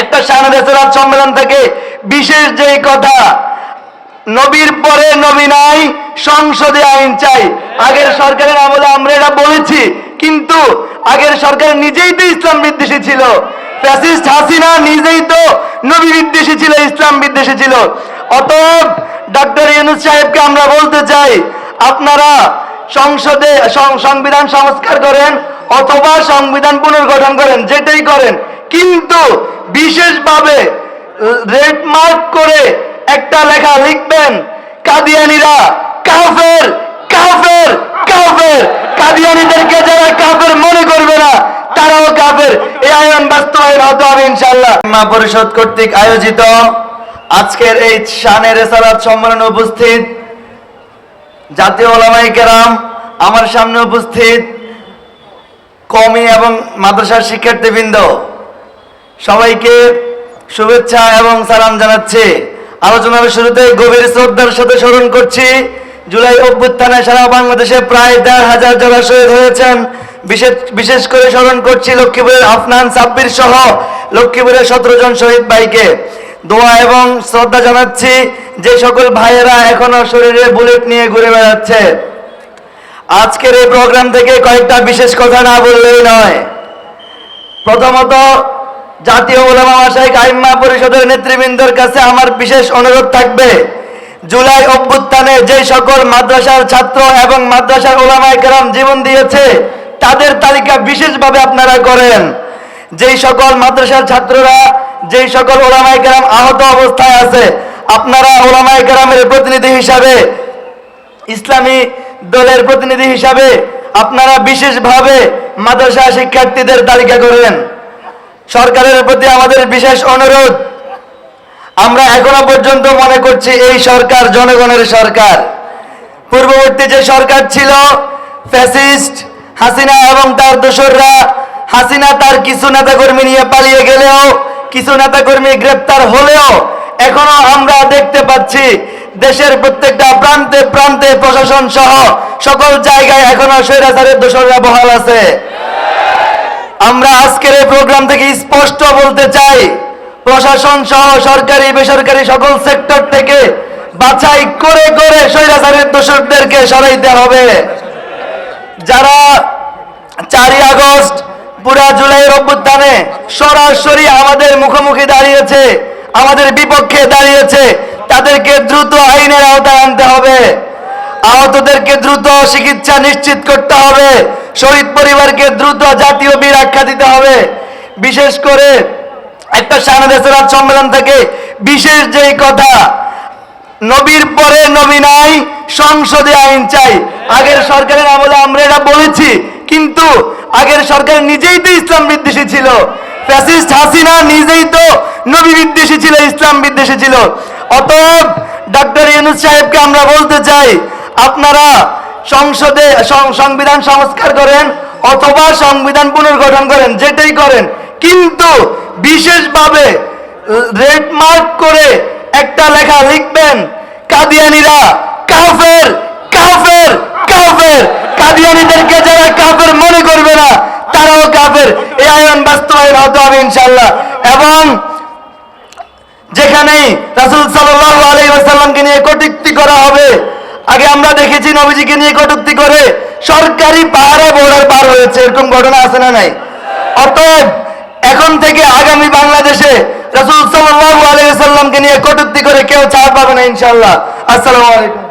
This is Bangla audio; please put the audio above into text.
একটা সানাদেশরাত সম্মেলন থেকে বিশেষ যেই কথা, নবীর পরে নবী নাই, সংসদে আইন চাই। আগের সরকারের আমলে আমরা এটা বলেছি, কিন্তু আগের সরকার নিজেই তো ইসলাম বিদ্বেষী ছিল। ফ্যাসিস্ট হাসিনা নিজেই তো নবী বিদ্বেষী ছিল, ইসলাম বিদ্বেষী ছিল। অতএব ডক্টর ইউনুস সাহেবকে আমরা বলতে চাই, আপনারা সংসদে সংবিধান সংস্কার করেন অথবা সংবিধান পুনর্গঠন করেন, যেটাই করেন। কিন্তু বিশেষভাবে রেড মার্ক করে একটা লেখা লিখবেন, কাদিয়ানিরা কাফের কাফের কাফের। কাদিয়ানিদেরকে যারা কাফের মনে করবে না, তারাও কাফের। এই আইন বাস্তবায়ন হতে হবে ইনশাল্লাহ মা পরিষদ কর্তৃক আয়োজিত আজকের এই শানের রেসারাত সম্মেলনে উপস্থিত জাতীয় ওলামাই কেরাম, আমার সামনে উপস্থিত কমি এবং মাদ্রাসার শিক্ষার্থীবৃন্দ। সবাইকে শুভেচ্ছা এবং সালাম জানাচ্ছি। আলোচনার শুরুতে গভীর শ্রদ্ধার সাথে স্মরণ করছি, জুলাই অভ্যুত্থানে সারা বাংলাদেশে প্রায় দেড় হাজার যারা শহীদ হয়েছেন, বিশেষ বিশেষ করে স্মরণ করছি লক্ষ্মীপুরের আফনান সাব্বির সহ লক্ষ্মীপুরের সতেরো জন শহীদ ভাইকে। দোয়া এবং শ্রদ্ধা জানাচ্ছি যে সকল ভাইয়েরা এখনও শরীরে বুলেট নিয়ে ঘুরে বেড়াচ্ছে। আজকের এই প্রোগ্রাম থেকে কয়েকটা বিশেষ কথা না বললেই নয়। প্রথমত জাতীয় ওলামা মাসাইক আইম্মা পরিষদের নেতৃবৃন্দের কাছে আমার বিশেষ অনুরোধ থাকবে। জুলাই অভ্যুত্থানে যে সকল মাদ্রাসার ছাত্র এবং মাদ্রাসার ওলামায় কেরাম জীবন দিয়েছে, তাদের তালিকা বিশেষভাবে আপনারা করেন। যেই সকল মাদ্রাসার ছাত্ররা, যেই সকল ওলামায় কেরাম আহত অবস্থায় আছে, আপনারা ওলামায় কেরামের প্রতিনিধি হিসাবে, ইসলামী দলের প্রতিনিধি হিসাবে আপনারা বিশেষভাবে মাদ্রাসা শিক্ষার্থীদের তালিকা করবেন সরকারের প্রতি আমাদের বিশেষ অনুরোধ। আমরা এখনও পর্যন্ত মনে করছি এই সরকার জনগণের সরকার। পূর্ববর্তী যে সরকার ছিল, ফ্যাসিস্ট, হাসিনা এবং তার দোসররা, হাসিনা তার কিছু নেতাকর্মী নিয়ে পালিয়ে গেলেও, কিছু নেতাকর্মী গ্রেপ্তার হলেও, এখনও আমরা দেখতে পাচ্ছি দেশের প্রত্যেকটা প্রান্তে প্রান্তে প্রশাসন সহ সকল জায়গায় এখনও স্বৈরাচারের দোসররা বহাল আছে। আমরা আজকের এই প্রোগ্রাম থেকে স্পষ্ট বলতে চাই, প্রশাসন সহ সরকারি, বেসরকারি সকল সেক্টর থেকে বাছাই করে করে স্বৈরাচারের দোষকদেরকে সরাইতে হবে। যারা চারই আগস্ট পুরা জুলাইয়ের অভ্যুত্থানে সরাসরি আমাদের মুখোমুখি দাঁড়িয়েছে, আমাদের বিপক্ষে দাঁড়িয়েছে, তাদেরকে দ্রুত আইনের আওতায় আনতে হবে। আহতদেরকে দ্রুত চিকিৎসা নিশ্চিত করতে হবে। শহীদ পরিবারকে দ্রুত জাতীয় বীর আখ্যা দিতে হবে। বিশেষ করে একটা সানাদেশরাত সম্মেলন থেকে বিশেষ যেই কথা, নবীর পরে নবী নাই, সংসদে আইন চাই। আগের সরকারের আমলে আমরা এটা বলেছি, কিন্তু আগের সরকার নিজেই তো ইসলাম বিদ্বেষী ছিল। ফ্যাসিস্ট হাসিনা নিজেই তো নবী বিদ্বেষী ছিল, ইসলাম বিদ্বেষী ছিল। অতএব ডক্টর ইউনুস সাহেবকে আমরা বলতে চাই, আপনারা সংসদে সংবিধান সংস্কার করেন অথবা সংবিধান পুনর্গঠন করেন, যেটাই করেন। কিন্তু বিশেষভাবে রেড মার্ক করে একটা লেখা লিখবেন, কাদিয়ানিরা কাফের কাফের কাফের। কাদিয়ানিদেরকে যারা কাফের মনে করবে না, তারাও কাফের। এই আইন বাস্তবায়ন হতে হবে ইনশাল্লাহ এবং যেখানেই রাসুল সাল্লাহ আলাইসাল্লামকে নিয়ে কটুক্তি করা হবে আগে আমরা দেখেছি নবীজিকে নিয়ে কটুক্তি করে সরকারি পাহাড়ে বোর্ডার পার হয়েছে। এরকম ঘটনা আছে না নাই? অতএব এখন থেকে আগামী বাংলাদেশে রাসুল সাল্লাহ আলাইসাল্লামকে নিয়ে কটুক্তি করে কেউ ছাড় পাবে না ইনশাল্লাহ আসসালামু আলাইকুম।